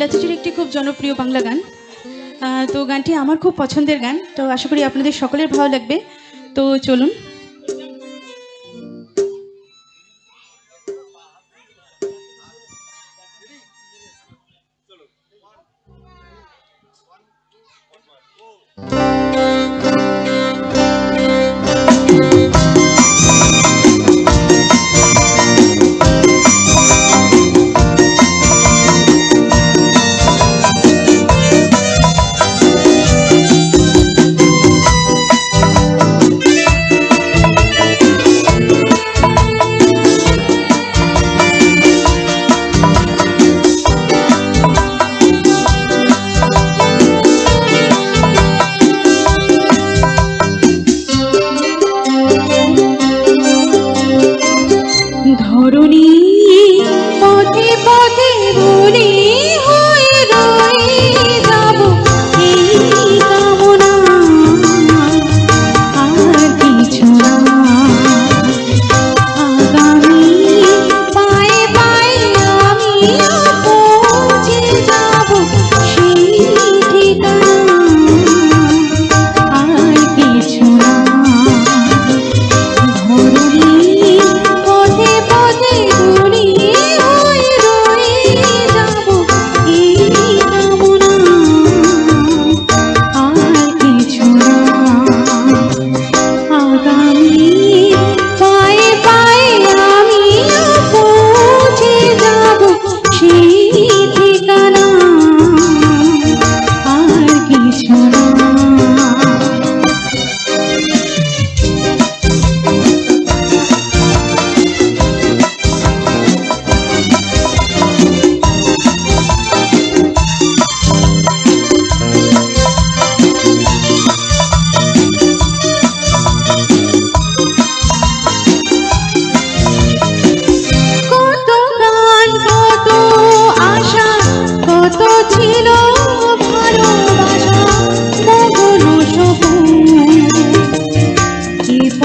লতাজির একটি খুব জনপ্রিয় বাংলা গান। তো গানটি আমার খুব পছন্দের গান। তো আশা করি আপনাদের সকলের ভালো লাগবে। তো চলুন।